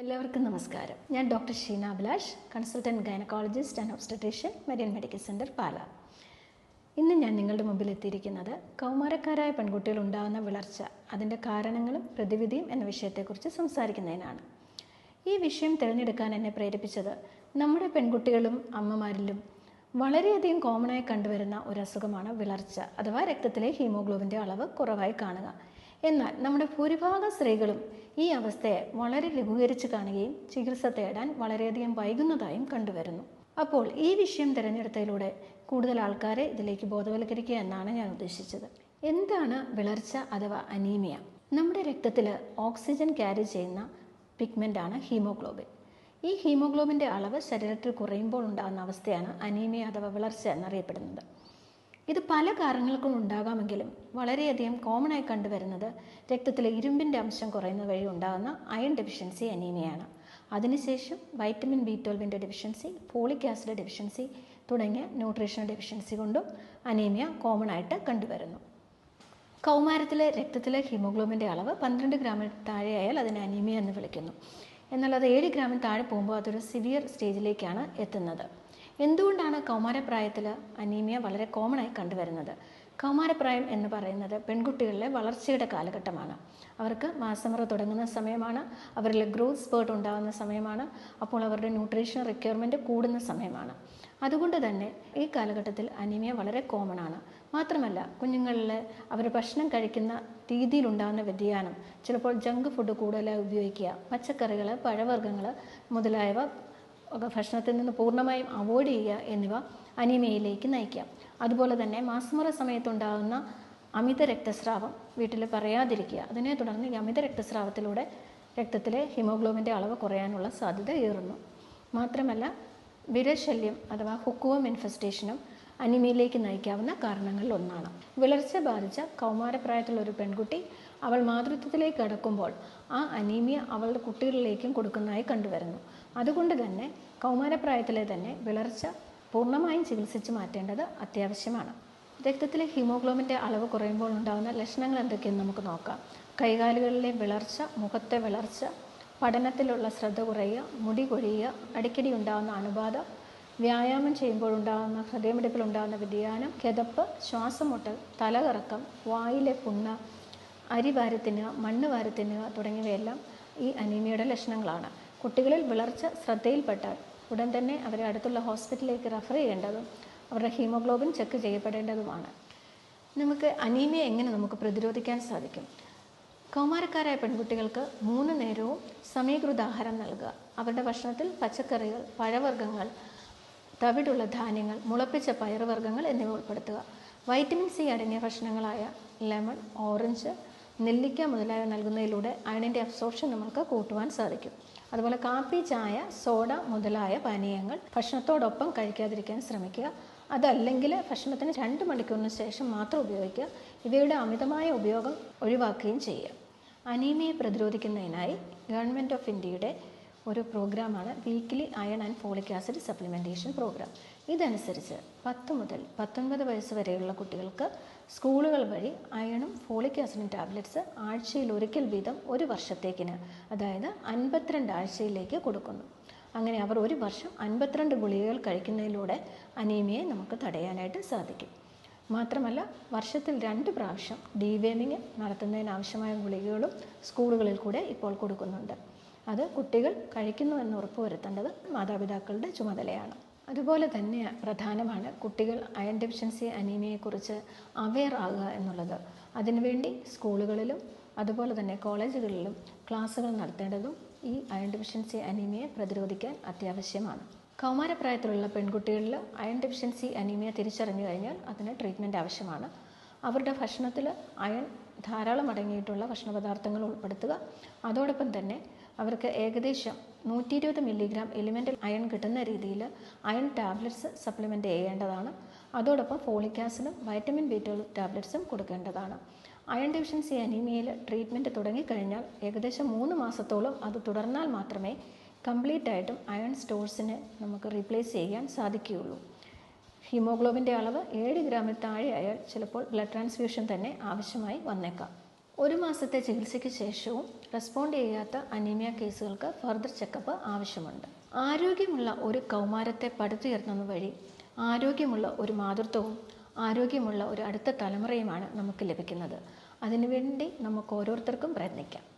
എല്ലാവർക്കും നമസ്കാരം. ഞാൻ doctor Sheena Abhilash consultant gynaecologist and obstetrician Marian medical centre Pala. ഇന്ന് ഞാൻ നിങ്ങളുടെ മുമ്പിൽ എത്തിയിരിക്കുന്നത് കൗമാരക്കാരായ പെൺകുട്ടികൾ ഉണ്ടാകുന്ന വിളർച്ച അതിന്റെ കാരണങ്ങളും പ്രതിവിധിയും എന്ന വിഷയത്തെക്കുറിച്ച് സംസാരിക്കുന്നതിനാണ്. ഈ വിഷയം തിരഞ്ഞെടുക്കാൻ എന്നെ പ്രേരിപ്പിച്ചത് നമ്മുടെ പെൺകുട്ടികളും അമ്മമാരിലും വളരെയധികം കോമണായി കണ്ടുവരുന്ന ഒരു അസുഖമാണ് വിളർച്ച അഥവാ രക്തത്തിലെ ഹീമോഗ്ലോബിന്റെ അളവ് കുറവായി കാണുക. എന്നാൽ നമ്മുടെ ഭൂരിഭാഗം സ്ത്രീകളും ഈ അവസ്ഥയെ വളരെ ലഘൂകരിച്ച് കാണുകയും ചികിത്സ തേടാൻ വളരെയധികം വൈകുന്നതായും കണ്ടുവരുന്നു. അപ്പോൾ ഈ വിഷയം തിരഞ്ഞെടുത്തതിലൂടെ കൂടുതൽ ആൾക്കാരെ ഇതിലേക്ക് ബോധവൽക്കരിക്കുക എന്നാണ് ഞാൻ ഉദ്ദേശിച്ചത്. എന്താണ് വിളർച്ച അഥവാ അനീമിയ? നമ്മുടെ രക്തത്തിൽ ഓക്സിജൻ ക്യാരി ചെയ്യുന്ന പിഗ്മെന്റാണ് ഹീമോഗ്ലോബിൻ. ഈ ഹീമോഗ്ലോബിന്റെ അളവ് ശരീരത്തിൽ കുറയുമ്പോൾ ഉണ്ടാകുന്ന അവസ്ഥയാണ് അനീമിയ അഥവാ വിളർച്ച എന്നറിയപ്പെടുന്നത്. ഇത് പല കാരണങ്ങൾക്കും ഉണ്ടാകാമെങ്കിലും വളരെയധികം കോമൺ ആയി കണ്ടുവരുന്നത് രക്തത്തിലെ ഇരുമ്പിന്റെ അംശം കുറയുന്ന വഴി ഉണ്ടാകുന്ന അയൺ ഡെഫിഷ്യൻസി അനീമിയയാണ് അതിനുശേഷം വൈറ്റമിൻ ബി ട്വൽവിന്റെ ഡെഫിഷ്യൻസി ഫോളിക് ആസിഡ് ഡെഫിഷ്യൻസി തുടങ്ങിയ ന്യൂട്രീഷണൽ ഡെഫിഷ്യൻസി കൊണ്ടും അനീമിയ കോമൺ ആയിട്ട് കണ്ടുവരുന്നു. കൗമാരത്തിലെ രക്തത്തിലെ ഹീമോഗ്ലോബിന്റെ അളവ് പന്ത്രണ്ട് ഗ്രാമിൽ താഴെയായാൽ അതിനെ അനീമിയ എന്ന് വിളിക്കുന്നു. എന്നാൽ അത് ഏഴ് ഗ്രാമിൽ താഴെ പോകുമ്പോൾ അതൊരു സിവിയർ സ്റ്റേജിലേക്കാണ് എത്തുന്നത്. എന്തുകൊണ്ടാണ് കൗമാരപ്രായത്തിൽ അനീമിയ വളരെ കോമൺ ആയി കണ്ടുവരുന്നത്? കൗമാരപ്രായം എന്ന് പറയുന്നത് പെൺകുട്ടികളിലെ വളർച്ചയുടെ കാലഘട്ടമാണ്. അവർക്ക് മാസമറ തുടങ്ങുന്ന സമയമാണ് അവരിലെ ഗ്രോത്ത് സ്പേർട്ട് ഉണ്ടാകുന്ന സമയമാണ് അപ്പോൾ അവരുടെ ന്യൂട്രീഷൻ റിക്വയർമെന്റ് കൂടുന്ന സമയമാണ്. അതുകൊണ്ട് തന്നെ ഈ കാലഘട്ടത്തിൽ അനീമിയ വളരെ കോമൺ ആണ്. മാത്രമല്ല കുഞ്ഞുങ്ങളിൽ അവർ ഭക്ഷണം കഴിക്കുന്ന രീതിയിലുണ്ടാകുന്ന വ്യതിയാനം ചിലപ്പോൾ ജങ്ക് ഫുഡ് കൂടുതലായി ഉപയോഗിക്കുക പച്ചക്കറികൾ പഴവർഗങ്ങൾ മുതലായവ ഭക്ഷണത്തിൽ നിന്ന് പൂർണമായും അവോയ്ഡ് ചെയ്യുക എന്നിവ അനീമിയയിലേക്ക് നയിക്കാം. അതുപോലെ തന്നെ മാസമുറ സമയത്തുണ്ടാകുന്ന അമിത രക്തസ്രാവം വീട്ടിൽ പറയാതിരിക്കുക. അതിനെ തുടർന്ന് ഈ അമിത രക്തസ്രാവത്തിലൂടെ രക്തത്തിലെ ഹിമോഗ്ലോബിന്റെ അളവ് കുറയാനുള്ള സാധ്യത ഏറുന്നു. മാത്രമല്ല വിരശല്യം അഥവാ ഹുക്കുവം ഇൻഫെസ്റ്റേഷനും അനിമയിലേക്ക് നയിക്കാവുന്ന കാരണങ്ങളിൽ ഒന്നാണ്. വിളർച്ച ബാധിച്ച കൗമാരപ്രായത്തിലുള്ള ഒരു പെൺകുട്ടി അവൾ മാതൃത്വത്തിലേക്ക് കടക്കുമ്പോൾ ആ അനീമിയ അവളുടെ കുട്ടികളിലേക്കും കൊടുക്കുന്നതായി കണ്ടുവരുന്നു. അതുകൊണ്ട് തന്നെ കൗമാരപ്രായത്തിലെ തന്നെ വിളർച്ച പൂർണമായും ചികിത്സിച്ച് മാറ്റേണ്ടത് അത്യാവശ്യമാണ്. രക്തത്തിലെ ഹീമോഗ്ലോബിന്റെ അളവ് കുറയുമ്പോൾ ഉണ്ടാകുന്ന ലക്ഷണങ്ങൾ എന്തൊക്കെയെന്ന് നമുക്ക് നോക്കാം. കൈകാലുകളിലെ വിളർച്ച മുഖത്തെ വിളർച്ച പഠനത്തിലുള്ള ശ്രദ്ധ കുറയുക മുടി കൊഴിയുക അടിക്കടി ഉണ്ടാകുന്ന അണുബാധ വ്യായാമം ചെയ്യുമ്പോൾ ഉണ്ടാകുന്ന ചെയ്യുമ്പോഴുണ്ടാകുന്ന ഹൃദയമിടിപ്പിലുണ്ടാകുന്ന വ്യതിയാനം കിതപ്പ് ശ്വാസം മുട്ടൽ തലകറക്കം വായിലെ പുണ്ണ് അരി വാരത്തിനുക മണ്ണ് വാരത്തിനുക തുടങ്ങിയവയെല്ലാം ഈ അനീമിയയുടെ ലക്ഷണങ്ങളാണ്. കുട്ടികളിൽ വിളർച്ച ശ്രദ്ധയിൽപ്പെട്ടാൽ ഉടൻ തന്നെ അവരെ അടുത്തുള്ള ഹോസ്പിറ്റലിലേക്ക് റെഫർ ചെയ്യേണ്ടതും അവരുടെ ഹീമോഗ്ലോബിൻ ചെക്ക് ചെയ്യപ്പെടേണ്ടതുമാണ്. നമുക്ക് അനീമിയ എങ്ങനെ നമുക്ക് പ്രതിരോധിക്കാൻ സാധിക്കും? കൗമാരക്കാരായ പെൺകുട്ടികൾക്ക് മൂന്ന് നേരവും സമീകൃത ആഹാരം നൽകുക. അവരുടെ ഭക്ഷണത്തിൽ പച്ചക്കറികൾ പഴവർഗങ്ങൾ തവിടുള്ള ധാന്യങ്ങൾ മുളപ്പിച്ച പയറുവർഗങ്ങൾ എന്നിവ ഉൾപ്പെടുത്തുക. വൈറ്റമിൻ സി അടങ്ങിയ ഭക്ഷണങ്ങളായ ലെമൺ ഓറഞ്ച് നെല്ലിക്ക മുതലായവ നൽകുന്നതിലൂടെ അയണിന്റെ അബ്സോർപ്ഷൻ നമുക്ക് കൂട്ടുവാൻ സാധിക്കും. അതുപോലെ കാപ്പി ചായ സോഡ മുതലായ പാനീയങ്ങൾ ഭക്ഷണത്തോടൊപ്പം കഴിക്കാതിരിക്കാൻ ശ്രമിക്കുക. അതല്ലെങ്കിൽ ഭക്ഷണത്തിന് രണ്ട് മണിക്കൂറിന് ശേഷം മാത്രം ഉപയോഗിക്കുക. ഇവയുടെ അമിതമായ ഉപയോഗം ഒഴിവാക്കുകയും ചെയ്യുക. അനീമിയെ പ്രതിരോധിക്കുന്നതിനായി ഗവൺമെന്റ് ഓഫ് ഇന്ത്യയുടെ ഒരു പ്രോഗ്രാമാണ് weekly iron and folic acid supplementation programme. ഇതനുസരിച്ച് പത്ത് മുതൽ പത്തൊൻപത് വയസ്സ് വരെയുള്ള കുട്ടികൾക്ക് സ്കൂളുകൾ വഴി അയണും ഫോളിക് ആസിഡും ടാബ്ലറ്റ്സ് ആഴ്ചയിൽ ഒരിക്കൽ വീതം ഒരു വർഷത്തേക്കിന് അതായത് അൻപത്തിരണ്ട് ആഴ്ചയിലേക്ക് കൊടുക്കുന്നു. അങ്ങനെ അവർ ഒരു വർഷം അൻപത്തിരണ്ട് ഗുളികകൾ കഴിക്കുന്നതിലൂടെ അനീമിയെ നമുക്ക് തടയാനായിട്ട് സാധിക്കും. മാത്രമല്ല വർഷത്തിൽ രണ്ട് പ്രാവശ്യം ഡീവേമിങ് നടത്തുന്നതിനാവശ്യമായ ഗുളികകളും സ്കൂളുകളിൽ കൂടെ ഇപ്പോൾ കൊടുക്കുന്നുണ്ട്. അത് കുട്ടികൾ കഴിക്കുന്നു എന്ന് ഉറപ്പുവരുത്തേണ്ടത് മാതാപിതാക്കളുടെ ചുമതലയാണ്. അതുപോലെ തന്നെ പ്രധാനമാണ് കുട്ടികൾ അയൺ ഡെഫിഷ്യൻസി അനീമിയയെക്കുറിച്ച് അവെയർ ആകുക എന്നുള്ളത്. അതിനുവേണ്ടി സ്കൂളുകളിലും അതുപോലെ തന്നെ കോളേജുകളിലും ക്ലാസ്സുകൾ നടത്തേണ്ടതും ഈ അയൺ ഡെഫിഷ്യൻസി അനീമിയയെ പ്രതിരോധിക്കാൻ അത്യാവശ്യമാണ്. കൗമാരപ്രായത്തിലുള്ള പെൺകുട്ടികളിൽ അയൺ ഡെഫിഷ്യൻസി അനീമിയ തിരിച്ചറിഞ്ഞു കഴിഞ്ഞാൽ അതിന് ട്രീറ്റ്മെന്റ് ആവശ്യമാണ്. അവരുടെ ഭക്ഷണത്തിൽ അയൺ ധാരാളം അടങ്ങിയിട്ടുള്ള ഭക്ഷണ പദാർത്ഥങ്ങൾ ഉൾപ്പെടുത്തുക. അതോടൊപ്പം തന്നെ അവർക്ക് ഏകദേശം നൂറ്റി ഇരുപത് മില്ലിഗ്രാം എലിമെന്റൽ അയൺ കിട്ടുന്ന രീതിയിൽ അയൺ ടാബ്ലറ്റ്സ് സപ്ലിമെന്റ് ചെയ്യേണ്ടതാണ്. അതോടൊപ്പം ഫോളിക് ആസിഡും വൈറ്റമിൻ ബി ട്വൽവ് ടാബ്ലറ്റ്സും കൊടുക്കേണ്ടതാണ്. അയൺ ഡെഫിഷ്യൻസി അനീമിയയിൽ ട്രീറ്റ്മെന്റ് തുടങ്ങിക്കഴിഞ്ഞാൽ ഏകദേശം മൂന്ന് മാസത്തോളം അത് തുടർന്നാൽ മാത്രമേ കംപ്ലീറ്റ് ആയിട്ടും അയൺ സ്റ്റോഴ്സിനെ നമുക്ക് റീപ്ലേസ് ചെയ്യാൻ സാധിക്കുകയുള്ളൂ. ഹീമോഗ്ലോബിന്റെ അളവ് ഏഴ് ഗ്രാമിൽ താഴെയായാൽ ചിലപ്പോൾ ബ്ലഡ് ട്രാൻസ്ഫ്യൂഷൻ തന്നെ ആവശ്യമായി വന്നേക്കാം. ഒരു മാസത്തെ ചികിത്സയ്ക്ക് ശേഷവും റെസ്പോണ്ട് ചെയ്യാത്ത അനീമിയ കേസുകൾക്ക് ഫർദർ ചെക്കപ്പ് ആവശ്യമുണ്ട്. ആരോഗ്യമുള്ള ഒരു കൗമാരത്തെ പടുത്തുയർത്തുന്ന വഴി ആരോഗ്യമുള്ള ഒരു മാതൃത്വവും ആരോഗ്യമുള്ള ഒരു അടുത്ത തലമുറയുമാണ് നമുക്ക് ലഭിക്കുന്നത്. അതിനുവേണ്ടി നമുക്ക് ഓരോരുത്തർക്കും പ്രയത്നിക്കാം.